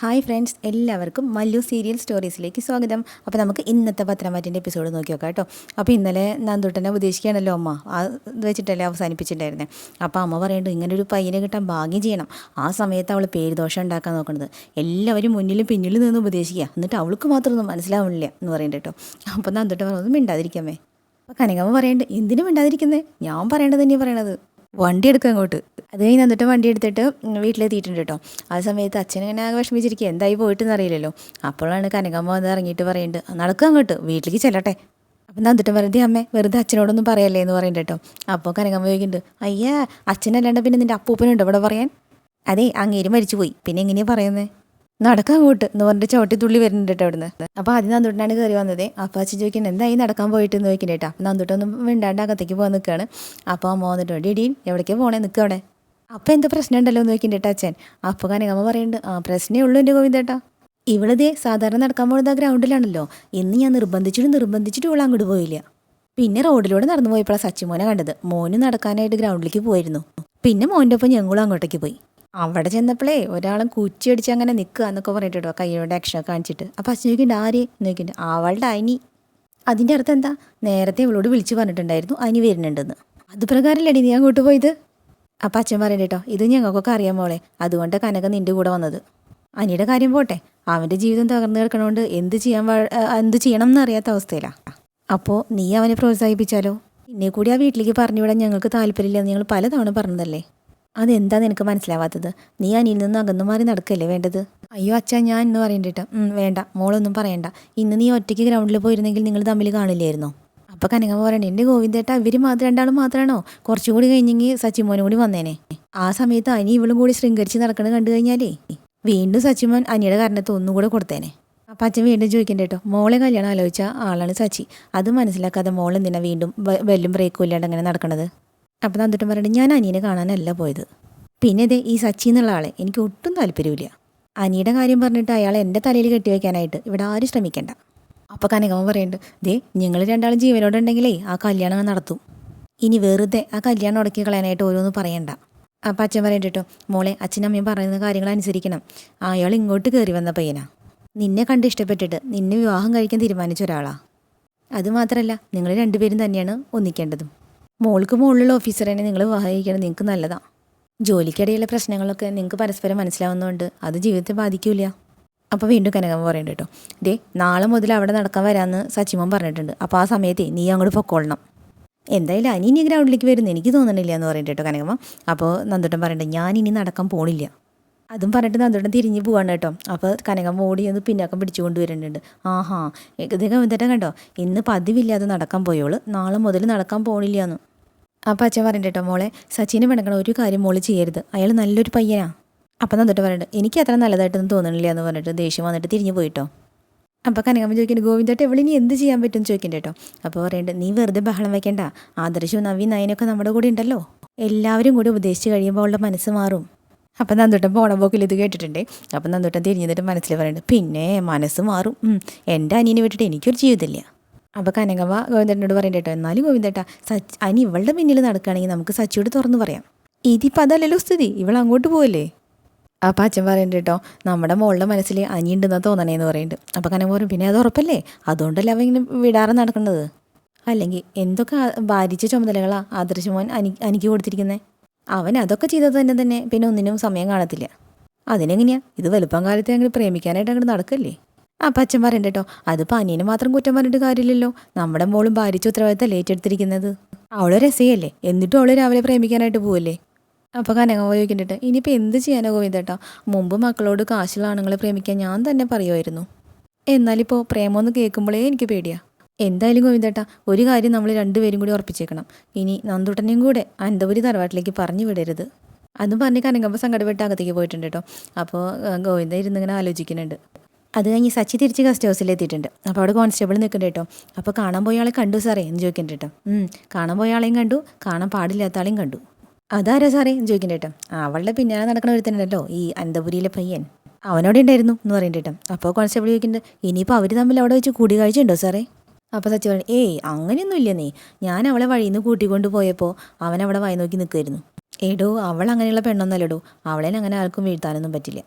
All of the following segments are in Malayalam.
ഹായ് ഫ്രണ്ട്സ് എല്ലാവർക്കും മല്ലു സീരിയൽ സ്റ്റോറീസിലേക്ക് സ്വാഗതം. അപ്പോൾ നമുക്ക് ഇന്നത്തെ പത്രമാറ്റിന്റെ എപ്പിസോഡ് നോക്കി നോക്കാം കേട്ടോ. അപ്പോൾ ഇന്നലെ നന്ദുട്ടനെ ഉപദേശിക്കുകയാണല്ലോ അമ്മ. ഇത് വെച്ചിട്ടല്ലേ അവസാനിപ്പിച്ചിട്ടുണ്ടായിരുന്നത് അപ്പോൾ അമ്മ പറയുന്നുണ്ട് ഇങ്ങനെ ഒരു പയ്യനെ കിട്ടാൻ ഭാഗ്യം ചെയ്യണം. ആ സമയത്ത് അവൾ പേരുദോഷം ഉണ്ടാക്കാൻ നോക്കുന്നത് എല്ലാവരും മുന്നിലും പിന്നിലും നിന്ന് ഉപദേശിക്കുക. എന്നിട്ട് അവൾക്ക് മാത്രമൊന്നും മനസ്സിലാവുന്നില്ല എന്ന് പറയുന്നുണ്ട് കേട്ടോ. അപ്പോൾ നന്ദുട്ടൻ പറഞ്ഞൊന്നും മിണ്ടാതിരിക്കാമേ അപ്പോൾ കനകമ്മ പറയുന്നുണ്ട് എന്തിനും മിണ്ടാതിരിക്കുന്നേ? ഞാൻ പറയേണ്ടത് തന്നെയാണ് പറയണത്. വണ്ടി എടുക്കുക അങ്ങോട്ട്. അത് കഴിഞ്ഞ് എന്നിട്ട് വണ്ടി എടുത്തിട്ട് വീട്ടിലെത്തിയിട്ടുണ്ട് കേട്ടോ. ആ സമയത്ത് അച്ഛൻ ഇങ്ങനെ ആകെ വിഷമിച്ചിരിക്കുക. എന്തായി പോയിട്ടെന്ന് അറിയില്ലല്ലോ. അപ്പോഴാണ് കനകമ്മ വന്ന് ഇറങ്ങിയിട്ട് പറയുന്നുണ്ട് നടക്കുക അങ്ങോട്ട്. വീട്ടിലേക്ക് ചെല്ലട്ടെ. അപ്പം എന്നിട്ട് വെറുതെ അമ്മേ വെറുതെ അച്ഛനോടൊന്നും പറയല്ലേ എന്ന് പറയുന്നുണ്ട് കേട്ടോ. അപ്പോൾ കനകമ്മ ചോദിക്കുന്നുണ്ട് അയ്യാ അച്ഛനല്ലാണ്ട് പിന്നെ നിന്റെ അപ്പൂപ്പനുണ്ടോ ഇവിടെ പറയാൻ? അതെ അങ്ങേര് മരിച്ചു പോയി പിന്നെ എങ്ങനെയാണ് പറയുന്നത് നടക്കാൻ പോയിട്ട് എന്ന് പറഞ്ഞിട്ട് ചവിട്ടി തുള്ളി വരുന്നുണ്ട് കേട്ടോ അവിടുന്ന്. അപ്പോൾ ആദ്യം നന്ദുട്ടാണ് കയറി വന്നത്. അപ്പോൾ അച്ഛൻ ചോദിക്കുന്നത് എന്തായി നടക്കാൻ പോയിട്ട് എന്ന് ചോദിക്കണ്ടേ കേട്ടോ. അപ്പം നന്ദുട്ടൊന്നും അകത്തേക്ക് പോകാൻ നിൽക്കുകയാണ് അപ്പോൾ അമ്മ വന്നിട്ട് ഡി എവിടേക്ക് പോണേ? നിൽക്കുക അവിടെ. അപ്പോൾ എന്താ പ്രശ്നം ഉണ്ടല്ലോ എന്ന് ചോദിക്കുന്നുണ്ട് കേട്ടോ അച്ഛൻ. അപ്പോൾ കനകമ്മ പറയുന്നുണ്ട് ആ പ്രശ്നമേ ഉള്ളൂ എന്റെ ഗോവിന്ദേട്ടാ ഇവളിതേ സാധാരണ നടക്കാൻ പോകുന്നത് ഗ്രൗണ്ടിലാണല്ലോ. ഇന്ന് ഞാൻ നിർബന്ധിച്ചിട്ട് നിർബന്ധിച്ചിട്ട് ഇവൾ അങ്ങോട്ട് പോയില്ല. പിന്നെ റോഡിലൂടെ നടന്നു പോയപ്പോഴാണ് സച്ചിമോനെ കണ്ടത്. മോന് നടക്കാനായിട്ട് ഗ്രൗണ്ടിലേക്ക് പോയിരുന്നു. പിന്നെ മോന്റെ ഒപ്പം ഞങ്ങളും അങ്ങോട്ടേക്ക് പോയി. അവിടെ ചെന്നപ്പോഴേ ഒരാളും കുച്ചിയടിച്ച് അങ്ങനെ നിൽക്കുക എന്നൊക്കെ പറഞ്ഞിട്ട് കേട്ടോ കൈയോടെ ആക്ഷൻ കാണിച്ചിട്ട്. അപ്പോൾ അച്ഛൻ ചോദിക്കുന്നുണ്ട് ആര്? ചോദിക്കുന്നുണ്ട് അവളുടെ അനി. അതിന്റെ അർത്ഥം എന്താ? നേരത്തെ ഇവളോട് വിളിച്ചു പറഞ്ഞിട്ടുണ്ടായിരുന്നു അനി വരുന്നുണ്ടെന്ന്. അത് പ്രകാരമല്ലേ നീ അങ്ങോട്ട് പോയത്? അപ്പം അച്ഛൻ പറയണ്ട കേട്ടോ ഇത് ഞങ്ങൾക്കൊക്കെ അറിയാൻ മോളെ അതുകൊണ്ട് കനക നിന്റെ കൂടെ വന്നത്. അനിയുടെ കാര്യം പോട്ടെ അവന്റെ ജീവിതം തകർന്നു കിടക്കണോണ്ട് എന്ത് ചെയ്യാൻ എന്ത് ചെയ്യണം എന്നറിയാത്ത അവസ്ഥയിലാണ് അപ്പോൾ നീ അവനെ പ്രോത്സാഹിപ്പിച്ചാലോ? എന്നെ കൂടി ആ വീട്ടിലേക്ക് പറഞ്ഞു വിടാൻ ഞങ്ങൾക്ക് താല്പര്യമില്ലെന്ന് ഞങ്ങൾ പലതവണ പറഞ്ഞതല്ലേ? അതെന്താ എനിക്ക് മനസ്സിലാവാത്തത്. നീ അനിയിൽ നിന്ന് അകന്നു മാറി നടക്കല്ലേ വേണ്ടത്? അയ്യോ അച്ഛാ ഞാൻ എന്ന് പറയണ്ടിട്ട് വേണ്ട. മോളൊന്നും പറയണ്ട. ഇന്ന് നീ ഒറ്റയ്ക്ക് ഗ്രൗണ്ടിൽ പോയിരുന്നെങ്കിൽ നിങ്ങൾ തമ്മിൽ കാണില്ലായിരുന്നോ? അപ്പോൾ കനക പറയണ്ട എന്റെ ഗോവിന്ദേട്ട ഇവർ മാത്രം രണ്ടാളും മാത്രമാണോ കുറച്ചുകൂടി കഴിഞ്ഞെങ്കിൽ സച്ചിമോനും കൂടി വന്നേനെ. ആ സമയത്ത് അനി ഇവളും കൂടി ശൃംഗരിച്ച് നടക്കണത് കണ്ടു കഴിഞ്ഞാലേ വീണ്ടും സച്ചിമോൻ അനിയുടെ കാരണത്ത് ഒന്നും കൂടെ കൊടുത്തേനെ. അപ്പം അച്ഛൻ വീണ്ടും ചോദിക്കണ്ട കേട്ടോ മോളെ കല്യാണം ആലോചിച്ച ആളാണ് സച്ചി. അത് മനസ്സിലാക്കാതെ മോൾ വീണ്ടും ബെല്ലും ബ്രേക്കും ഇല്ലാണ്ട് അങ്ങനെ നടക്കണത്? അപ്പം തന്നിട്ടും പറഞ്ഞിട്ട് ഞാൻ അനിയനെ കാണാനല്ല പോയത്. പിന്നെ ഇതേ ഈ സച്ചി എന്നുള്ള ആളെ എനിക്ക് ഒട്ടും താല്പര്യമില്ല. അനിയുടെ കാര്യം പറഞ്ഞിട്ട് അയാൾ എന്റെ തലയിൽ കെട്ടിവെക്കാനായിട്ട് ഇവിടെ ആരും ശ്രമിക്കണ്ട. അപ്പോൾ കനകമ്മ പറയുന്നുണ്ട് ദേ നിങ്ങൾ രണ്ടാളും ജീവനോടുണ്ടെങ്കിലേ ആ കല്യാണം നടത്തും. ഇനി വെറുതെ ആ കല്യാണം ഉടക്കി കളയാനായിട്ട് ഓരോന്ന് പറയണ്ട. അപ്പം അച്ഛൻ പറയണ്ട മോളെ അച്ഛനമ്മയും പറയുന്ന കാര്യങ്ങൾ അനുസരിക്കണം. അയാൾ ഇങ്ങോട്ട് കയറി വന്ന പയ്യനാ. നിന്നെ കണ്ട് ഇഷ്ടപ്പെട്ടിട്ട് നിന്നെ വിവാഹം കഴിക്കാൻ തീരുമാനിച്ച ഒരാളാ. അതുമാത്രമല്ല നിങ്ങൾ രണ്ടുപേരും തന്നെയാണ് ഒന്നിക്കേണ്ടതും. മോൾക്ക് മുകളിലുള്ള ഓഫീസറിനെ നിങ്ങൾ വിവാഹിക്കണം നിങ്ങൾക്ക് നല്ലതാണ് ജോലിക്കിടയിലെ പ്രശ്നങ്ങളൊക്കെ നിങ്ങൾക്ക് പരസ്പരം മനസ്സിലാവുന്നതുകൊണ്ട് അത് ജീവിതത്തെ ബാധിക്കില്ല. അപ്പോൾ വീണ്ടും കനകൻ പറയുന്നുണ്ട് കേട്ടോ. ദേ നാളെ മുതൽ അവിടെ നടക്കാൻ വരാമെന്ന് സച്ചിമോൻ പറഞ്ഞിട്ടുണ്ട്. അപ്പോൾ ആ സമയത്തെ നീ അങ്ങോട്ട് പൊക്കോളണം. എന്തായാലും അനി ഇനി ഗ്രൗണ്ടിലേക്ക് വരുന്നു എനിക്ക് തോന്നണില്ല എന്ന് പറയുന്നുണ്ട് കേട്ടോ കനകമ്മ. അപ്പോൾ നന്ദുട്ടൻ പറയുന്നുണ്ട് ഞാൻ ഇനി നടക്കാൻ പോണില്ല. അതും പറഞ്ഞിട്ട് നന്ദുട്ടൻ തിരിഞ്ഞ് പോവാണ് കേട്ടോ. അപ്പോൾ കനകമ്മ ഓടി ഒന്ന് പിന്നാക്കം പിടിച്ചു കൊണ്ടുവരുന്നുണ്ട്. ആഹാ ഇത് കവിതട്ട കണ്ടോ? ഇന്ന് പതിവില്ലാതെ നടക്കാൻ പോയോൾ. നാളെ മുതൽ നടക്കാൻ പോണില്ല അപ്പം അച്ഛൻ പറയുന്നുണ്ട് കേട്ടോ മോളെ സച്ചിനെ വേണങ്ങൾ ഒരു കാര്യം മോൾ ചെയ്യരുത്. അയാൾ നല്ലൊരു പയ്യനാ. അപ്പം നന്നിട്ട് പറഞ്ഞിട്ട് എനിക്ക് അത്ര നല്ലതായിട്ടൊന്നും തോന്നണില്ല എന്ന് പറഞ്ഞിട്ട് ദേഷ്യം വന്നിട്ട് തിരിഞ്ഞു പോയിട്ടോ അപ്പോൾ കനകമ്മ ചോദിക്കുന്നത് ഗോവിന്ദട്ട് ഇനി എന്ത് ചെയ്യാൻ പറ്റും? ചോദിക്കണ്ട കേട്ടോ അപ്പോൾ പറയുന്നുണ്ട് നീ വെറുതെ ബഹളം വെക്കണ്ട. ആദർശവും നവി നയനൊക്കെ നമ്മുടെ കൂടെ ഉണ്ടല്ലോ. എല്ലാവരും കൂടി ഉപദേശിച്ച് കഴിയുമ്പോൾ അവളുടെ മനസ്സ് മാറും. അപ്പം നന്ദുട്ടൻ പോണ പോക്കിൽ ഇത് കേട്ടിട്ടുണ്ട്. അപ്പം നന്ദുട്ടൻ തിരിഞ്ഞിട്ട് മനസ്സിൽ പറയുന്നുണ്ട് പിന്നെ മനസ്സ് മാറും. എന്റെ അനിയനെ വിട്ടിട്ട് എനിക്കൊരു ജീവിതമില്ല. അപ്പോൾ കനകമ്മ ഗോവിന്ദേട്ടനോട് പറയണ്ട എന്നാലും ഗോവിന്ദേട്ടാ സച്ച് അനി ഇവളുടെ പിന്നിൽ നടക്കുകയാണെങ്കിൽ നമുക്ക് സച്ചിയോട് തുറന്നു പറയാം. ഇതിപ്പോൾ അതല്ലല്ലോ സ്ഥിതി ഇവൾ അങ്ങോട്ട് പോവല്ലേ? അപ്പം അച്ഛൻ പറയുന്നുണ്ട് കേട്ടോ നമ്മുടെ മോളുടെ മനസ്സിൽ അനിയുണ്ടെന്നാ തോന്നണേന്ന് പറയുന്നുണ്ട് അപ്പോൾ കനക പറയും പിന്നെ അത് ഉറപ്പല്ലേ? അതുകൊണ്ടല്ലേ അവ ഇങ്ങനെ വിടാറ് നടക്കുന്നത്? അല്ലെങ്കിൽ എന്തൊക്കെ ഭാരിച്ച ഭാരിച്ച ചുമതലകളാ ആദർശമോൻ അനി അനിക്ക് കൊടുത്തിരിക്കുന്നത് അവൻ അതൊക്കെ ചെയ്തത് തന്നെ തന്നെ പിന്നെ ഒന്നിനും സമയം കാണത്തില്ല. അതിനെങ്ങനെയാ? ഇത് വലുപ്പം കാലത്തെ അങ്ങനെ പ്രേമിക്കാനായിട്ട് അങ്ങോട്ട് നടക്കല്ലേ? അപ്പം അച്ഛൻ പറയണ്ട കേട്ടോ അതിപ്പോൾ അനിയനെ മാത്രം കുറ്റം പറഞ്ഞിട്ട് കാര്യമില്ലല്ലോ. നമ്മുടെ മോളും ഭാരിച്ച ഉത്തരവാദിത്തം ഏറ്റെടുത്തിരിക്കുന്നത് അവളെ രസയല്ലേ? എന്നിട്ടും അവൾ രാവിലെ പ്രേമിക്കാനായിട്ട് പോവല്ലേ? അപ്പോൾ കനകമ്മ ചോദിക്കണ്ടിട്ട് ഇനിയിപ്പോൾ എന്ത് ചെയ്യാനോ ഗോവിന്ദേട്ടാ മുമ്പ് മക്കളോട് കാശുള്ള ആണുങ്ങളെ പ്രേമിക്കാൻ ഞാൻ തന്നെ പറയുമായിരുന്നു എന്നാലിപ്പോൾ പ്രേമമൊന്ന് കേൾക്കുമ്പോഴേ എനിക്ക് പേടിയാ. എന്തായാലും ഗോവിന്ദേട്ടാ ഒരു കാര്യം നമ്മൾ രണ്ടുപേരും കൂടി ഉറപ്പിച്ചേക്കണം. ഇനി നന്ദുട്ടനെയും കൂടെ അനന്തപുരി തറവാട്ടിലേക്ക് പറഞ്ഞു വിടരുത്. അതും പറഞ്ഞ് കനകമ്പ സങ്കടപ്പെട്ട് അകത്തേക്ക് പോയിട്ടുണ്ട് കേട്ടോ അപ്പോൾ ഗോവിന്ദ ഇരുന്നിങ്ങനെ ആലോചിക്കുന്നുണ്ട്. അത് കഴിഞ്ഞ് സച്ചി തിരിച്ച് ഗസ്റ്റ് ഹൗസിൽ എത്തിയിട്ടുണ്ട്. അപ്പോൾ അവിടെ കോൺസ്റ്റബിൾ നിൽക്കുന്നുണ്ട് കേട്ടോ. അപ്പോൾ കാണാൻ പോയ ആളെ കണ്ടു സാറേ എന്ന് ചോദിക്കുന്നുണ്ട് കേട്ടോ. കാണാൻ പോയ ആളെയും കണ്ടു. കാണാൻ പാടില്ലാത്ത ആളെയും കണ്ടു. അതാരാ സാറേ എന്ന് ചോദിക്കുന്നുണ്ട് കേട്ടോ. അവളുടെ പിന്നാലെ നടക്കണ ഒരുത്തനുണ്ടല്ലോ ഈ അനന്തപുരിയിലെ പയ്യൻ. അവനോടെ ഉണ്ടായിരുന്നു എന്ന് പറയുന്നുണ്ട് കേട്ടോ. അപ്പോൾ കോൺസ്റ്റബിൾ ചോദിക്കുന്നുണ്ട് ഇനിയിപ്പോൾ അവർ തമ്മിൽ അവിടെ വെച്ച് കൂടിക്കാഴ്ച ഉണ്ടോ സാറേ? അപ്പോൾ സച്ചി പറഞ്ഞു ഏയ് അങ്ങനെയൊന്നും ഇല്ല നീ. ഞാൻ അവളെ വഴിയിൽ നിന്ന് കൂട്ടിക്കൊണ്ട് പോയപ്പോൾ അവൻ അവിടെ വായി നോക്കി നിൽക്കുമായിരുന്നു എടോ അവൾ അങ്ങനെയുള്ള പെണ്ണൊന്നല്ലടോ. അവളെ അങ്ങനെ ആർക്കും വീഴ്ത്താനൊന്നും പറ്റില്ല.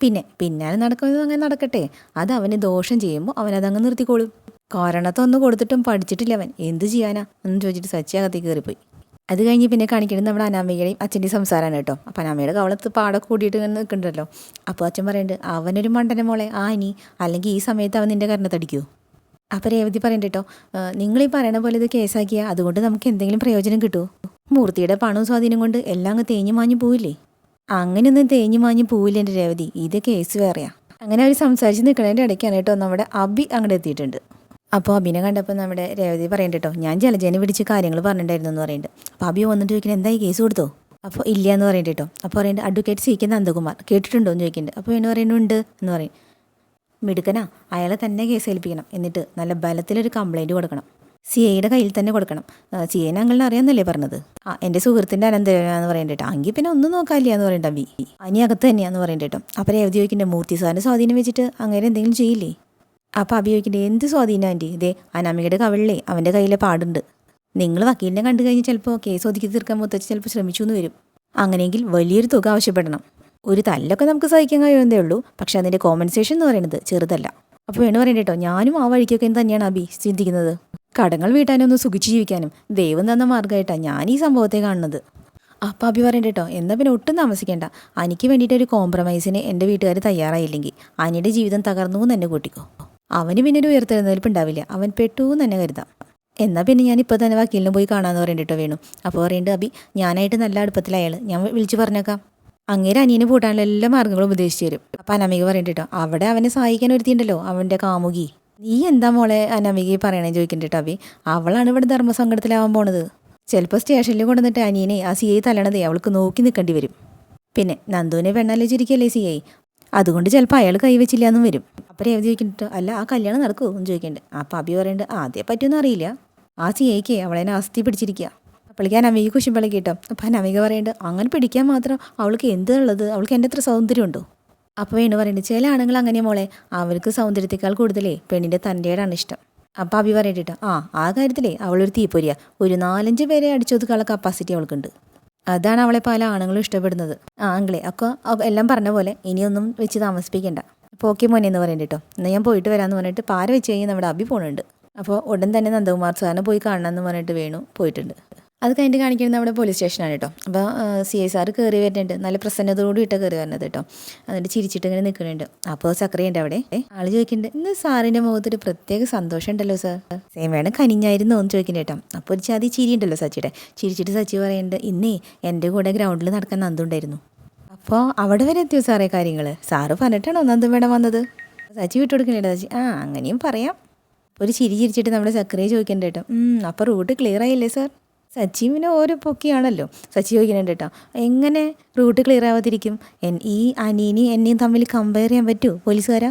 പിന്നെ പിന്നാലെ നടക്കുന്നത് അങ്ങനെ നടക്കട്ടെ. അത് അവന് ദോഷം ചെയ്യുമ്പോൾ അവനതങ്ങ് നിർത്തിക്കോളും. കാരണത്തൊന്നും കൊടുത്തിട്ടും പഠിച്ചിട്ടില്ല അവൻ. എന്ത് ചെയ്യാനാ? എന്ന് ചോദിച്ചിട്ട് സച്ചി അകത്തേക്ക് കയറിപ്പോയി. അത് കഴിഞ്ഞ് പിന്നെ കാണിക്കുന്നത് നമ്മുടെ അനാമികയുടെയും അച്ഛന്റെയും സംസാരമാണ് കേട്ടോ. അപ്പം അനാമയുടെ കവളത്ത് പാടെ കൂടിയിട്ട് ഇങ്ങനെ നിൽക്കണ്ടല്ലോ അപ്പോൾ അച്ഛൻ പറയുന്നുണ്ട് അവനൊരു മണ്ടനെ മോളെ. ആ ഇനി. അല്ലെങ്കിൽ ഈ സമയത്ത് അവൻ നിന്റെ കരണത്തടിക്കൂ അപ്പോൾ രേവതി പറയുന്നുണ്ട് കേട്ടോ നിങ്ങളീ പറയണ പോലെ ഇത് കേസാക്കിയാൽ അതുകൊണ്ട് നമുക്ക് എന്തെങ്കിലും പ്രയോജനം കിട്ടുമോ? മൂർത്തിയുടെ പണവും സ്വാധീനം കൊണ്ട് എല്ലാം അങ്ങ് തേഞ്ഞു മാഞ്ഞു പോവില്ലേ? അങ്ങനെയൊന്നും തേഞ്ഞു മാഞ്ഞു പോവില്ല എന്റെ രേവതി. ഇത് കേസ് വേറെയാ. അങ്ങനെ അവർ സംസാരിച്ച് നിൽക്കുന്നതിന്റെ ഇടയ്ക്കാണ് കേട്ടോ. നമ്മുടെ അബി അങ്ങോട്ട് എത്തിയിട്ടുണ്ട്. അപ്പോൾ അബിനെ കണ്ടപ്പോൾ നമ്മുടെ രേവതി പറയണ്ട കേട്ടോ ഞാൻ ജലജേനെ വിളിച്ച് കാര്യങ്ങൾ പറഞ്ഞിട്ടുണ്ടായിരുന്നു എന്ന് പറയുന്നുണ്ട് അപ്പോൾ അബി വന്നിട്ട് ചോദിക്കുന്നത് എന്തായി കേസ് കൊടുത്തോ? അപ്പോൾ ഇല്ല എന്ന് പറയുന്നുണ്ട് കേട്ടോ. അപ്പോൾ പറയുന്നുണ്ട് അഡ്വക്കേറ്റ് സി കെ നന്ദകുമാർ കേട്ടിട്ടുണ്ടോ? എന്ന് ചോദിക്കുന്നുണ്ട് അപ്പോൾ എന്ന് പറയുന്നുണ്ട് എന്ന് പറയും. മിടുക്കനാ. അയാളെ തന്നെ കേസ് ഏൽപ്പിക്കണം. എന്നിട്ട് നല്ല ബലത്തിലൊരു കംപ്ലൈന്റ് കൊടുക്കണം. സി എയുടെ കയ്യിൽ തന്നെ കൊടുക്കണം. സി ഐനെ അങ്ങളിനെ അറിയാമെന്നല്ലേ പറഞ്ഞത്? ആ എന്റെ സുഹൃത്തിന്റെ അനന്തരനാന്ന് പറയണ്ടേട്ടോ. അങ്കിൽ പിന്നെ ഒന്നും നോക്കാനില്ല എന്ന് പറയണ്ട ബി അനി അകത്ത് തന്നെയാന്ന് പറയണ്ടേട്ടോ. അപ്പം രേവതി ചോദിക്കണ്ടേ മൂർത്തി സാറിന്റെ സ്വാധീനം വെച്ചിട്ട് അങ്ങനെ എന്തെങ്കിലും ചെയ്യില്ലേ? അപ്പോൾ അബി എന്ത് സ്വാധീനം ആന്റി? ഇതേ അനാമികയുടെ കവിളിലേ അവന്റെ കയ്യിലെ പാടുണ്ട്. നിങ്ങൾ വക്കീലിനെ കണ്ടു കഴിഞ്ഞാൽ ചിലപ്പോൾ കേസ് ഒതുക്കി തീർക്കാൻ മുത്തച്ഛൻ ചിലപ്പോൾ ശ്രമിച്ചു എന്ന് വരും. അങ്ങനെയെങ്കിൽ വലിയൊരു തുക ആവശ്യപ്പെടണം. ഒരു തല്ലൊക്കെ നമുക്ക് സഹിക്കാൻ കഴിയുന്നതേ ഉള്ളൂ. പക്ഷെ അതിന്റെ കോമ്പൻസേഷൻ എന്ന് പറയുന്നത് ചെറുതല്ല. അപ്പോൾ വേണു പറയണ്ടേട്ടോ ഞാനും ആ വഴിക്കൊക്കെ തന്നെയാണ് അബി ചിന്തിക്കുന്നത്. കടങ്ങൾ വീട്ടാനും ഒന്ന് സുഖിച്ച് ജീവിക്കാനും ദൈവം തന്ന മാർഗമായിട്ടാണ് ഞാൻ ഈ സംഭവത്തെ കാണുന്നത്. അപ്പ അഭി പറയണ്ട കേട്ടോ എന്നാൽ പിന്നെ ഒട്ടും താമസിക്കേണ്ട. അനിക്ക് വേണ്ടിയിട്ട് ഒരു കോംപ്രമൈസിന് എന്റെ വീട്ടുകാർ തയ്യാറായില്ലെങ്കിൽ അനിയുടെ ജീവിതം തകർന്നു എന്ന് തന്നെ കൂട്ടിക്കോ. അവന് പിന്നെ ഒരു ഉയർത്തെഴുന്നേൽപ്പ് ഉണ്ടാവില്ല. അവൻ പെട്ടു എന്ന് തന്നെ കരുതാം. എന്നാൽ പിന്നെ ഞാൻ ഇപ്പോൾ തന്നെ വക്കീലിനെ പോയി കാണാമെന്ന് പറയണ്ടിട്ടോ വേണു. അപ്പോൾ പറയേണ്ടത് അബി ഞാനായിട്ട് നല്ല അടുപ്പത്തില അയാൾ ഞാൻ വിളിച്ച് പറഞ്ഞേക്കാം. അങ്ങേരെ അനിയനെ പൂട്ടാനുള്ള എല്ലാ മാർഗങ്ങളും ഉപദേശിച്ചു തരും. അപ്പം അനാമിക പറയണ്ടിട്ടോ അവിടെ അവനെ സഹായിക്കാൻ ഒരുത്തിയുണ്ടല്ലോ അവന്റെ കാമുകി. നീ എന്താ മോളെ അനാമിക പറയണേ ചോദിക്കണ്ടിട്ടോ അബി അവളാണ് ഇവിടെ ധർമ്മസങ്കടത്തിലാവാൻ പോണത്. ചിലപ്പോൾ സ്റ്റേഷനിൽ കൊണ്ടുവന്നിട്ട് അനിയനെ ആ സി ഐ തല്ലണതേ അവൾക്ക് നോക്കി നിൽക്കേണ്ടി വരും. പിന്നെ നന്ദുവിനെ പെണ്ണാലോചിച്ചിരിക്കല്ലേ സി ഐ അതുകൊണ്ട് ചിലപ്പോൾ അയാൾ കൈവച്ചില്ല എന്നും വരും. അപ്പം രേവതി ചോദിക്കുന്നുണ്ട് അല്ല ആ കല്യാണം നടക്കുമോ എന്ന് ചോദിക്കുന്നുണ്ട് അപ്പം അബി പറയുന്നുണ്ട് ആദ്യം പറ്റുമെന്ന് അറിയില്ല. ആ സി ഐക്ക് അവളെ അസ്ഥി പിടിച്ചിരിക്കുക അപ്പോഴേക്ക് അനമിക കുശുമ്പളി കേട്ടോ. അപ്പം അനമിക പറയുന്നുണ്ട് അങ്ങനെ പിടിക്കാൻ മാത്രം അവൾക്ക് എന്തുള്ളത്? അവൾക്ക് എന്റെ അത്ര സൗന്ദര്യമുണ്ടോ? അപ്പോൾ വേണു പറയുന്നത് ചില ആണുങ്ങൾ അങ്ങനെ മോളെ അവർക്ക് സൗന്ദര്യത്തെക്കാൾ കൂടുതലേ പെണ്ണിന്റെ തന്റെയാണ് ഇഷ്ടം. അപ്പോൾ അഭി പറയണ്ടിട്ടോ ആ ആ കാര്യത്തിലേ അവളൊരു തീപ്പൊരിയ ഒരു നാലഞ്ച് പേരെ അടിച്ചൊതുക്കാനുള്ള കപ്പാസിറ്റി അവൾക്കുണ്ട്. അതാണ് അവളെ പല ആണുങ്ങളും ഇഷ്ടപ്പെടുന്നത്. ആ അങ്കിളെ ഒക്കെ എല്ലാം പറഞ്ഞ പോലെ ഇനിയൊന്നും വെച്ച് താമസിപ്പിക്കണ്ട. അപ്പോൾ ഓക്കെ മോനെ എന്ന് പറയണ്ട എന്നാൽ ഞാൻ പോയിട്ട് വരാമെന്ന് പറഞ്ഞിട്ട് പാര വെച്ച് കഴിഞ്ഞാൽ നമ്മുടെ അഭി പോണുണ്ട്. അപ്പോൾ ഉടൻ തന്നെ നന്ദകുമാർ സാറിനെ പോയി കാണണമെന്ന് പറഞ്ഞിട്ട് വേണു പോയിട്ടുണ്ട്. അത് കഴിഞ്ഞിട്ട് കാണിക്കുന്നത് നമ്മുടെ പോലീസ് സ്റ്റേഷനാണ് കേട്ടോ അപ്പോൾ സി ഐ സാറ് കയറി വരുന്നുണ്ട്. നല്ല പ്രസന്നതയോടും ഇട്ട് കയറി വരുന്നത് കേട്ടോ എന്നിട്ട് ചിരിച്ചിട്ട് ഇങ്ങനെ നിൽക്കുന്നുണ്ട് അപ്പോൾ സക്രിയുണ്ട് അവിടെ? ആൾ ചോദിക്കുന്നുണ്ട്. ഇന്ന് സാറിന്റെ മുഖത്തൊരു പ്രത്യേക സന്തോഷം ഉണ്ടല്ലോ സാർ സെയിം വേണം. കനിഞ്ഞായിരുന്നു എന്ന് ചോദിക്കുന്നത് കേട്ടോ അപ്പോൾ ഒരു ചാതി ചിരി ഉണ്ടല്ലോ സച്ചിയുടെ. ചിരിച്ചിട്ട് സച്ചി പറയുന്നുണ്ട് ഇന്നേ എന്റെ കൂടെ ഗ്രൗണ്ടിൽ നടക്കാൻ നന്ദുണ്ടായിരുന്നു അപ്പോൾ അവിടെ വരെ എത്തിയോ സാറേ കാര്യങ്ങൾ സാറ് പറഞ്ഞിട്ടാണോ നന്ദു വേണം വന്നത്? സച്ചി വിട്ടു കൊടുക്കണേട്ടോ സച്ചി. ആ അങ്ങനെയും പറയാം. ഒരു ചിരി ചിരിച്ചിട്ട് നമ്മുടെ സക്രിയെ ചോദിക്കണ്ട കേട്ടോ അപ്പോൾ റൂട്ട് ക്ലിയർ ആയില്ലേ സാർ സച്ചി പിന്നെ ഓരോ പൊക്കിയാണല്ലോ. സച്ചി ചോദിക്കുന്നുണ്ട് കേട്ടോ എങ്ങനെ റൂട്ട് ക്ലിയർ ആവാതിരിക്കും? ഈ അനീനി എന്നെയും തമ്മിൽ കമ്പയർ ചെയ്യാൻ പറ്റുമോ പോലീസുകാരാ?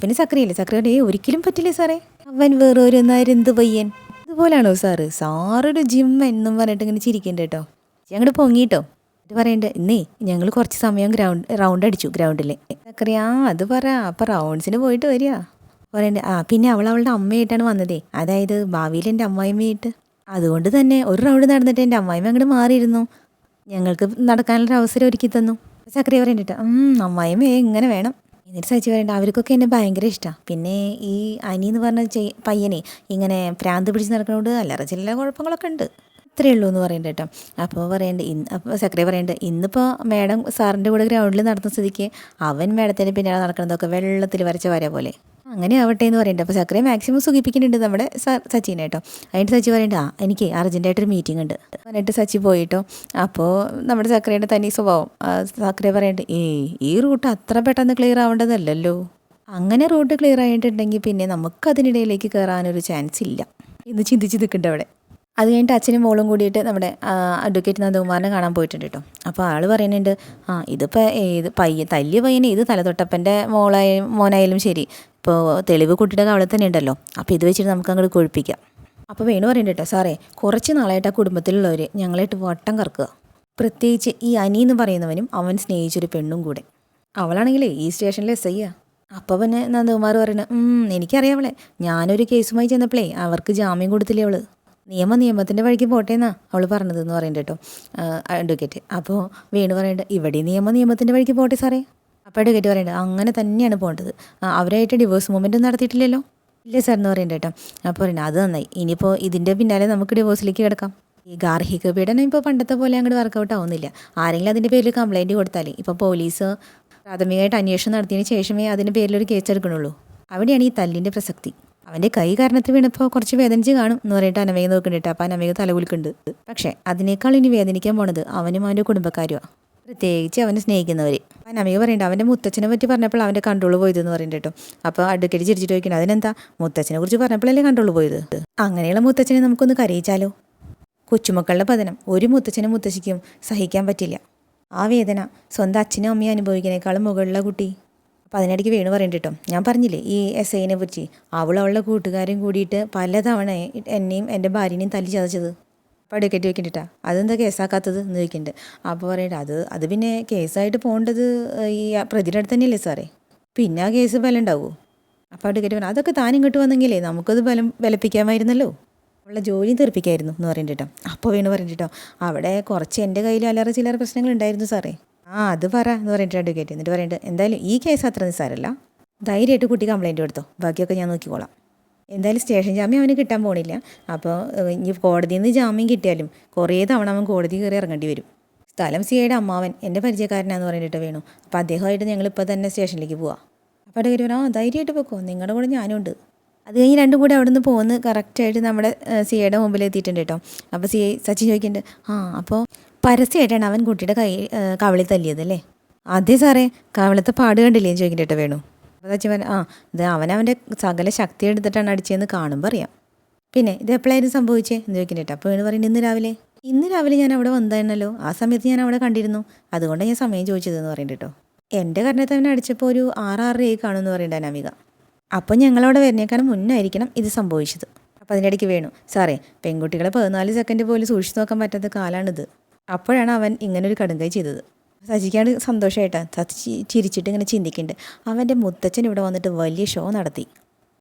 പിന്നെ സക്രിയല്ലേ സക്രിയുടെ ഒരിക്കലും പറ്റില്ലേ സാറേ. അവൻ വേറെ ഒരു എന്ത് പയ്യൻ? ഇതുപോലാണോ സാറ്? സാറൊരു ജിമ്മ എന്നും പറഞ്ഞിട്ട് ഇങ്ങനെ ചിരിക്കണ്ട കേട്ടോ. അങ്ങോട്ട് പൊങ്ങിട്ടോ ഇത് പറയണ്ട ഇന്നേ ഞങ്ങൾ കുറച്ച് സമയം ഗ്രൗണ്ട് റൗണ്ട് അടിച്ചു ഗ്രൗണ്ടിൽ സക്രിയ ആ അത് പറ അപ്പം റൗണ്ട്സിന് പോയിട്ട് വരിക. പറയണ്ട ആ പിന്നെ അവൾ അവളുടെ അമ്മയായിട്ടാണ് വന്നതേ അതായത് ഭാവിയിൽ എന്റെ അമ്മായിമ്മയായിട്ട്. അതുകൊണ്ട് തന്നെ ഒരു റൗണ്ട് നടന്നിട്ട് എന്റെ അമ്മായിമ്മ അങ്ങോട്ട് മാറിയിരുന്നു. ഞങ്ങൾക്ക് നടക്കാനുള്ള അവസരം ഒരുക്കി തന്നു. ചക്രി പറയണ്ടിട്ട്. അമ്മായിമ്മ ഇങ്ങനെ വേണം. എന്നിട്ട് സച്ചി പറയണ്ട അവർക്കൊക്കെ എന്നെ ഭയങ്കര ഇഷ്ടമാണ് പിന്നെ ഈ അനി എന്ന് പറഞ്ഞ പയ്യനെ ഇങ്ങനെ പ്രാന്ത് പിടിച്ച് നടക്കുന്നതുകൊണ്ട് അല്ലറ ചില കുഴപ്പങ്ങളൊക്കെ ഉണ്ട്. ഇത്രയേ ഉള്ളൂ എന്ന് പറയണ്ട കേട്ടോ. അപ്പോൾ പറയണ്ട ഇന്ന് അപ്പോൾ സെക്രട്ടറി പറയണ്ട ഇന്നിപ്പോൾ മാഡം സാറിന്റെ കൂടെ ഗ്രൗണ്ടിൽ നടത്തുന്ന സ്ഥിതിക്ക് അവൻ മാഡത്തിന്റെ പിന്നാലെ നടക്കുന്നതൊക്കെ വെള്ളത്തിൽ വരച്ച വര പോലെ. അങ്ങനെ ആവട്ടെ എന്ന് പറയുന്നുണ്ട് അപ്പോൾ ചക്രയെ മാക്സിമം സുഖിപ്പിക്കുന്നുണ്ട് നമ്മുടെ സച്ചിനെ കേട്ടോ അതിന്റെ സച്ചി പറയണ്ട ആ എനിക്ക് അർജന്റായിട്ടൊരു മീറ്റിംഗ് ഉണ്ട്. പറഞ്ഞിട്ട് സച്ചി പോയിട്ടോ. അപ്പോൾ നമ്മുടെ ചക്രയുടെ തനി സ്വഭാവം. ചക്രയെ പറയണ്ട ഏയ് ഈ റൂട്ട് അത്ര പെട്ടെന്ന് ക്ലിയർ ആവേണ്ടതല്ലല്ലോ. അങ്ങനെ റൂട്ട് ക്ലിയർ ആയിട്ടുണ്ടെങ്കിൽ പിന്നെ നമുക്ക് അതിനിടയിലേക്ക് കയറാനൊരു ചാൻസ് ഇല്ല. എന്ന് ചിന്തിച്ച് നിൽക്കുന്നുണ്ട് അവിടെ. അത് കഴിഞ്ഞിട്ട് അച്ഛനും മോളും കൂടിയിട്ട് നമ്മുടെ അഡ്വക്കേറ്റ് നന്ദകുമാറിനെ കാണാൻ പോയിട്ടുണ്ട് കേട്ടോ. അപ്പോൾ ആൾ പറയുന്നുണ്ട് ആ ഇതിപ്പോൾ ഏത് പയ്യ തല്ലിയ പയ്യനെ ഇത് തലതൊട്ടപ്പന്റെ മോളായാലും മോനായാലും ശരി. ഇപ്പോൾ തെളിവ് കുട്ടിയുടെ അവിടെ തന്നെ ഉണ്ടല്ലോ. അപ്പോൾ ഇത് വെച്ചിട്ട് നമുക്ക് അങ്ങോട്ട് കൊഴിപ്പിക്കാം. അപ്പോൾ വേണു പറയുന്നുണ്ട് കേട്ടോ സാറേ കുറച്ച് നാളായിട്ട് ആ കുടുംബത്തിലുള്ളവർ ഞങ്ങളായിട്ട് വട്ടം കറക്കുക. പ്രത്യേകിച്ച് ഈ അനി എന്ന് പറയുന്നവനും അവൻ സ്നേഹിച്ചൊരു പെണ്ണും കൂടെ. അവളാണെങ്കിലേ ഈ സ്റ്റേഷനിൽ എസ് ഐ അപ്പോൾ പിന്നെ നന്ദകുമാർ പറയുന്നത് എനിക്കറിയാവളെ ഞാനൊരു കേസുമായി ചെന്നപ്പോഴേ അവർക്ക് ജാമ്യം കൊടുത്തില്ലേ അവൾ? നിയമ നിയമത്തിന്റെ വഴിക്ക് പോട്ടെ എന്നാ അവൾ പറഞ്ഞതെന്ന് പറയുന്നുണ്ട് കേട്ടോ. അഡ്വക്കേറ്റ് അപ്പോൾ വീണ് പറയണ്ട ഇവിടെ നിയമ നിയമത്തിന്റെ വഴിക്ക് പോട്ടെ സാറേ. അപ്പോൾ അഡ്വക്കേറ്റ് പറയുന്നുണ്ട് അങ്ങനെ തന്നെയാണ് പോകേണ്ടത് അവരായിട്ട് ഡിവോഴ്സ് മൂവ്മെന്റ് നടത്തിയിട്ടില്ലല്ലോ. ഇല്ല സാർ എന്ന് പറയുന്നുണ്ട് കേട്ടോ. അപ്പോൾ പറയുന്നത് അത് നന്നായി. ഇനിയിപ്പോൾ ഇതിന്റെ പിന്നാലെ നമുക്ക് ഡിവോഴ്സിലേക്ക് കിടക്കാം. ഈ ഗാർഹിക പീഡനം ഇപ്പോൾ പണ്ടത്തെ പോലെ അങ്ങോട്ട് വർക്കൗട്ട് ആവുന്നില്ല. ആരെങ്കിലും അതിന്റെ പേരിൽ കംപ്ലയിന്റ് കൊടുത്താൽ ഇപ്പോൾ പോലീസ് പ്രാഥമികമായിട്ട് അന്വേഷണം നടത്തിയതിന് ശേഷമേ അതിന്റെ പേരിലൊരു കേസ് എടുക്കണുള്ളൂ. അവിടെയാണ് ഈ തല്ലിന്റെ പ്രസക്തി. അവന്റെ കൈ കാരണത്തിൽ വീണപ്പോൾ കുറച്ച് വേദനിച്ച് കാണും എന്ന് പറഞ്ഞിട്ട് അനമയെ നോക്കുന്നുണ്ട് അപ്പം അനമയെ തലകുലിക്കുണ്ട് പക്ഷേ അതിനേക്കാൾ ഇനി വേദനിക്കാൻ പോണത് അവനും അവന്റെ കുടുംബക്കാരുമാണ് പ്രത്യേകിച്ച് അവനെ സ്നേഹിക്കുന്നവർ അനമയ പറയുന്നുണ്ട് അവന്റെ മുത്തച്ഛനെ പറ്റി പറഞ്ഞപ്പോൾ അവന്റെ കൺട്രോൾ പോയതെന്ന് പറയുന്നുണ്ട് കേട്ടോ. അപ്പോൾ അഡ്വക്കേറ്റ് ചിരിച്ചിട്ട് ചോദിക്കുന്നത് അതിനെന്താ? മുത്തച്ഛനെ കുറിച്ച് പറഞ്ഞപ്പോഴല്ലേ കൺട്രോൾ പോയത്? അങ്ങനെയുള്ള മുത്തച്ഛനെ നമുക്കൊന്ന് കരയിച്ചാലോ? കൊച്ചുമക്കളുടെ പതനം. ഒരു മുത്തച്ഛനും മുത്തശ്ശിക്കും സഹിക്കാൻ പറ്റില്ല. ആ വേദന സ്വന്തം അച്ഛനും അമ്മയും അനുഭവിക്കുന്നേക്കാളും മുകളിലുള്ള കുട്ടി. അപ്പം അതിനിടയ്ക്ക് വീണ് പറയണ്ട കേട്ടോ ഞാൻ പറഞ്ഞില്ലേ ഈ എസ് ഐനെ കുറിച്ച് അവൾ കൂട്ടുകാരും കൂടിയിട്ട് പലതവണ എന്നെയും എന്റെ ഭാര്യനെയും തല്ലി ചതച്ചത്. അപ്പോൾ അഡ്വക്കേറ്റ് വെക്കണ്ടിട്ടാ അതെന്താ കേസാക്കാത്തത് എന്ന് ചോദിക്കുന്നുണ്ട് അപ്പോൾ പറയണ്ട അത് അത് പിന്നെ കേസായിട്ട് പോകേണ്ടത് ഈ പ്രതിയുടെ അടുത്ത് തന്നെയല്ലേ സാറേ? പിന്നെ ആ കേസ് ബലം ഉണ്ടാവുമോ? അപ്പോൾ അഡ്വക്കേറ്റ് പറഞ്ഞു അതൊക്കെ താൻ ഇങ്ങോട്ട് വന്നെങ്കിലേ നമുക്കത് ബലം ബലപ്പിക്കാമായിരുന്നല്ലോ അവളുടെ ജോലിയും തീർപ്പിക്കായിരുന്നു എന്ന് പറയുന്നുണ്ട് കേട്ടോ അപ്പോൾ വീണ് പറയുന്നുണ്ട് കേട്ടോ അവിടെ കുറച്ച് എന്റെ കയ്യിൽ അല്ലാതെ ചില്ലറ പ്രശ്നങ്ങൾ ഉണ്ടായിരുന്നു സാറേ. ആ അത് പറ എന്ന് പറഞ്ഞിട്ട് അഡ്വക്കേറ്റ് എന്നിട്ട് പറയുന്നുണ്ട് എന്തായാലും ഈ കേസ് അത്ര നിസ്സാരമല്ല ധൈര്യമായിട്ട് കുട്ടി കംപ്ലയിന്റ് കൊടുത്തോ. ബാക്കിയൊക്കെ ഞാൻ നോക്കിക്കോളാം. എന്തായാലും സ്റ്റേഷൻ ജാമ്യം അവന് കിട്ടാൻ പോണില്ല. അപ്പോൾ ഇനി കോടതിയിൽ നിന്ന് ജാമ്യം കിട്ടിയാലും കുറേ തവണ അവൻ കോടതി കയറി ഇറങ്ങേണ്ടി വരും. സ്ഥലം സി ഐയുടെ അമ്മാവൻ എന്റെ പരിചയക്കാരനാന്ന് പറഞ്ഞിട്ട് വേണു. അപ്പോൾ അദ്ദേഹമായിട്ട് ഞങ്ങൾ ഇപ്പോൾ തന്നെ സ്റ്റേഷനിലേക്ക് പോവാം. അപ്പോൾ പറഞ്ഞു ആ ധൈര്യമായിട്ട് പൊക്കോ. നിങ്ങളുടെ കൂടെ ഞാനുണ്ട്. അത് കഴിഞ്ഞ് രണ്ടും കൂടെ അവിടെ നിന്ന് പോകുന്ന കറക്റ്റായിട്ട് നമ്മുടെ സിയുടെ മുമ്പിൽ എത്തിയിട്ടുണ്ട് കേട്ടോ. അപ്പോൾ സി ഐ സച്ചിൻ ചോദിക്കുന്നുണ്ട് ആ അപ്പോൾ പരസ്യമായിട്ടാണ് അവൻ കുട്ടിയുടെ കൈ കവളി കവിളിൽ തല്ലിയത് അല്ലേ? അതെ സാറേ കവളത്തെ പാട് കണ്ടില്ലേ? ചോദിക്കട്ടെ വേണു. അപ്പോൾ പറഞ്ഞു ആ ഇത് അവനവന്റെ സകല ശക്തി എടുത്തിട്ടാണ് അടിച്ചതെന്ന് കാണുമ്പോൾ അറിയാം. പിന്നെ ഇത് എപ്പോഴായിരുന്നു സംഭവിച്ചേ? എന്ന് ചോദിക്കുന്നുണ്ട് അപ്പോൾ വേണു പറയുന്നത് ഇന്ന് രാവിലെ? ഇന്ന് രാവിലെ ഞാൻ അവിടെ വന്നതായിരുന്നല്ലോ. ആ സമയത്ത് ഞാൻ അവിടെ കണ്ടിരുന്നു. അതുകൊണ്ടാണ് ഞാൻ സമയം ചോദിച്ചതെന്ന് പറയുന്നുണ്ട് കേട്ടോ. എന്റെ കാരണത്ത് അവനെ അടിച്ചപ്പോൾ ഒരു ആറാറരയായി കാണുമെന്ന് പറയുന്നുണ്ട് അനാമിക. അപ്പോൾ ഞങ്ങളവിടെ വരുന്നേക്കാളും മുന്നായിരിക്കണം ഇത് സംഭവിച്ചത്. അപ്പോൾ അതിന്റെ ഇടയ്ക്ക് വേണു സാറേ പെൺകുട്ടികളെ പതിനാല് സെക്കൻഡ് പോലും സൂക്ഷിച്ചു നോക്കാൻ പറ്റാത്ത കാലാണിത്. അപ്പോഴാണ് അവൻ ഇങ്ങനൊരു കടുങ്കൈ ചെയ്തത്. സജിക്കാണ് സന്തോഷമായിട്ടാണ് സജി ചിരിച്ചിട്ട് ഇങ്ങനെ ചിന്തിക്കുന്നുണ്ട് അവന്റെ മുത്തച്ഛൻ ഇവിടെ വന്നിട്ട് വലിയ ഷോ നടത്തി.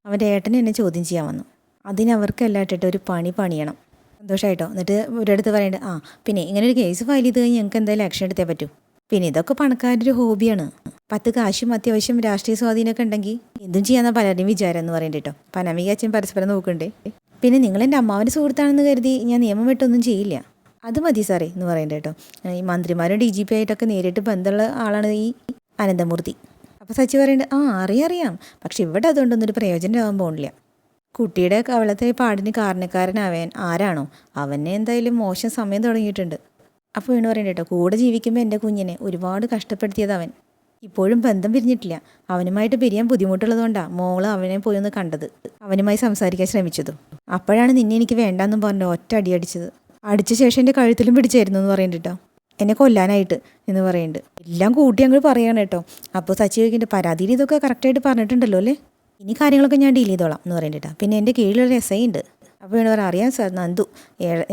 അവന്റെ ഏട്ടനെ എന്നെ ചോദ്യം ചെയ്യാൻ വന്നു. അതിനവർക്ക് എല്ലാം ഇട്ടിട്ട് ഒരു പണി പണിയണം. സന്തോഷമായിട്ടോ എന്നിട്ട് ഒരിടത്ത് പറയേണ്ടത് ആ പിന്നെ ഇങ്ങനെ ഒരു കേസ് ഫയൽ ചെയ്ത് കഴിഞ്ഞാൽ ഞങ്ങൾക്ക് എന്തായാലും ആക്ഷൻ എടുത്തേ പറ്റൂ. പിന്നെ ഇതൊക്കെ പണക്കാരുടെ ഒരു ഹോബിയാണ് പത്ത് കാശും അത്യാവശ്യം രാഷ്ട്രീയ സ്വാധീനമൊക്കെ ഉണ്ടെങ്കിൽ എന്തും ചെയ്യാമെന്ന പലരുടെയും വിചാരം എന്ന് പറയുന്നുണ്ട് കേട്ടോ. പനമിക അച്ഛൻ പരസ്പരം നോക്കണ്ടേ. പിന്നെ നിങ്ങൾ എന്റെ അമ്മാവന്റെ സുഹൃത്താണെന്ന് കരുതി ഞാൻ നിയമം വിട്ടൊന്നും ചെയ്യില്ല. അത് മതി സാറേ എന്ന് പറയുന്നത് കേട്ടോ. ഈ മന്ത്രിമാരും ഡി ജി പി ആയിട്ടൊക്കെ നേരിട്ട് ബന്ധമുള്ള ആളാണ് ഈ അനന്തമൂർത്തി. അപ്പോൾ സച്ചി പറയുന്നുണ്ട് ആ അറിയാം അറിയാം. പക്ഷെ ഇവിടെ അതുകൊണ്ടൊന്നും ഒരു പ്രയോജനമാകാൻ പോകുന്നില്ല കുട്ടിയുടെ കവളത്തെ പാടിന് കാരണക്കാരനാവാൻ ആരാണോ? അവനെ എന്തായാലും മോശം സമയം തുടങ്ങിയിട്ടുണ്ട്. അപ്പോൾ വീണ് പറയണ്ട കേട്ടോ കൂടെ ജീവിക്കുമ്പോൾ എന്റെ കുഞ്ഞിനെ ഒരുപാട് കഷ്ടപ്പെടുത്തിയത് അവൻ. ഇപ്പോഴും ബന്ധം പിരിഞ്ഞിട്ടില്ല. അവനുമായിട്ട് പിരിയാൻ ബുദ്ധിമുട്ടുള്ളതുകൊണ്ടാണ് മോൾ അവനെ പോയി ഒന്ന് കണ്ടത്. അവനുമായി സംസാരിക്കാൻ ശ്രമിച്ചതും. അപ്പോഴാണ് നിന്നെ എനിക്ക് വേണ്ടാന്നും പറഞ്ഞു ഒറ്റ അടി അടിച്ചത്. അടിച്ച ശേഷം എന്റെ കഴുത്തിലും പിടിച്ചായിരുന്നു എന്ന് പറയുന്നുണ്ട് കേട്ടോ. എന്നെ കൊല്ലാനായിട്ട് എന്ന് പറയുന്നുണ്ട്. എല്ലാം കൂട്ടി അങ്ങോട്ട് പറയാണ് കേട്ടോ. അപ്പോൾ സച്ചി ചോദിക്കുന്നുണ്ട് പരാതിയിൽ ഇതൊക്കെ കറക്റ്റായിട്ട് പറഞ്ഞിട്ടുണ്ടല്ലോ അല്ലേ? ഇനി കാര്യങ്ങളൊക്കെ ഞാൻ ഡീൽ ചെയ്തോളാം എന്ന് പറയുന്നുണ്ട് പിന്നെ എന്റെ കീഴിലൊരു എസ് ഐ ഉണ്ട്. അപ്പോൾ വേണം പറയാം അറിയാം സാർ നന്ദു.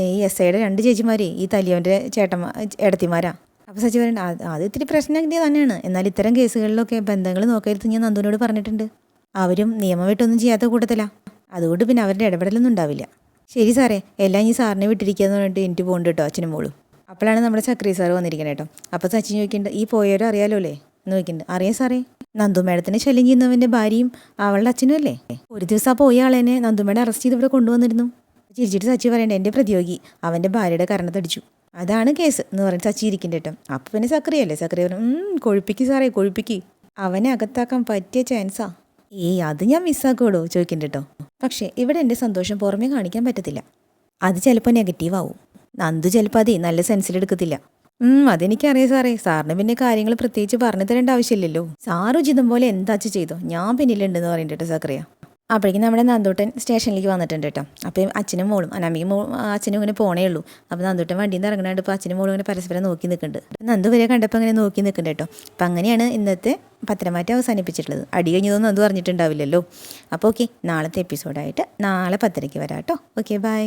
ഈ എസ് ഐയുടെ രണ്ട് ചേച്ചിമാരെ ഈ തലിയോന്റെ ചേട്ടന്മാ ഇടത്തിമാരാ അപ്പോൾ സച്ചി പറയുന്നത് അത് ഇത്തിരി പ്രശ്നം തന്നെയാണ്. എന്നാൽ ഇത്തരം കേസുകളിലൊക്കെ ബന്ധങ്ങൾ നോക്കരുത് ഞാൻ നന്ദുവിനോട് പറഞ്ഞിട്ടുണ്ട്. അവരും നിയമം വിട്ടൊന്നും ചെയ്യാത്ത കൂട്ടത്തിലാണ് അതുകൊണ്ട് പിന്നെ അവരുടെ ഇടപെടലൊന്നും ഉണ്ടാവില്ല. ശരി സാറേ എല്ലാം ഈ സാറിനെ വിട്ടിരിക്കുകയെന്ന് പറഞ്ഞിട്ട് എനിക്ക് പോകുന്നുണ്ട് കേട്ടോ അച്ഛനും മോളും. അപ്പോഴാണ് നമ്മുടെ ചക്രി സാർ വന്നിരിക്കുന്നത് കേട്ടോ അപ്പോൾ സച്ചിൻ ചോദിക്കേണ്ട ഈ പോയവരും അറിയാലോ അല്ലേ എന്ന് ചോദിക്കുന്നുണ്ട് അറിയാം സാറേ. നന്ദു മേഡത്തിനെ ശല്യം ചെയ്യുന്നവന്റെ ഭാര്യയും അവളുടെ അച്ഛനും അല്ലേ? ഒരു ദിവസം ആ പോയ ആളെന്നെ നന്ദു മേഡം അറസ്റ്റ് ചെയ്ത് ഇവിടെ കൊണ്ടുവന്നിരുന്നു. ചിരിച്ചിട്ട് സച്ചി പറയണ്ട എന്റെ പ്രതിയോഗി അവന്റെ ഭാര്യയുടെ കരണത്തടിച്ചു അതാണ് കേസ് എന്ന് പറഞ്ഞ് സച്ചി ഇരിക്കുന്നുണ്ട് കേട്ടോ അപ്പോൾ പിന്നെ സക്രിയല്ലേ സക്രിയ പറഞ്ഞു "ഉം, കൊഴുപ്പിക്ക് സാറേ കൊഴുപ്പിക്ക്. അവനെ അകത്താക്കാൻ പറ്റിയ ചാൻസാ ഏയ് അത് ഞാൻ മിസ്സാക്കുമല്ലോ ചോദിക്കുന്നുണ്ട് കേട്ടോ പക്ഷേ ഇവിടെ എന്റെ സന്തോഷം പുറമേ കാണിക്കാൻ പറ്റത്തില്ല. അത് ചിലപ്പോൾ നെഗറ്റീവ് ആവും. നന്ദു ചിലപ്പോൾ അതേ നല്ല സെൻസിലെടുക്കത്തില്ല അതെനിക്കറിയാം സാറേ. സാറിന് പിന്നെ കാര്യങ്ങൾ പ്രത്യേകിച്ച് പറഞ്ഞു തരേണ്ട ആവശ്യമില്ലല്ലോ. സാർ ഉചിതം പോലെ എന്താച്ച് ചെയ്തോ? ഞാൻ പിന്നിലുണ്ടെന്ന് പറയുന്നുണ്ട് കേട്ടോ സക്രിയ അപ്പോഴേക്കും നമ്മുടെ നന്ദൂട്ടൻ സ്റ്റേഷനിലേക്ക് വന്നിട്ടുണ്ട് കേട്ടോ. അപ്പോൾ അച്ഛനും മോളും അനാമിയും അച്ഛനും ഇങ്ങനെ പോണേ ഉള്ളൂ. അപ്പോൾ നന്ദൂട്ടൻ വണ്ടിയിൽ നിന്ന് ഇറങ്ങണ ഇപ്പോൾ അച്ഛനും മോളും ഇങ്ങനെ പരസ്പരം നോക്കി നിൽക്കുന്നുണ്ട്. നന്ദു വരെ കണ്ടപ്പോൾ അങ്ങനെ നോക്കി നിൽക്കുന്നുണ്ട് കേട്ടോ. അപ്പം അങ്ങനെയാണ് ഇന്നത്തെ പത്രമാറ്റം അവസാനിപ്പിച്ചിട്ടുള്ളത്. അടി കഴിഞ്ഞതൊന്നും നന്ദു പറഞ്ഞിട്ടുണ്ടാവില്ലല്ലോ. അപ്പോൾ ഓക്കെ നാളത്തെ എപ്പിസോഡായിട്ട് നാളെ പത്തരയ്ക്ക് വരാം കേട്ടോ. Okay bye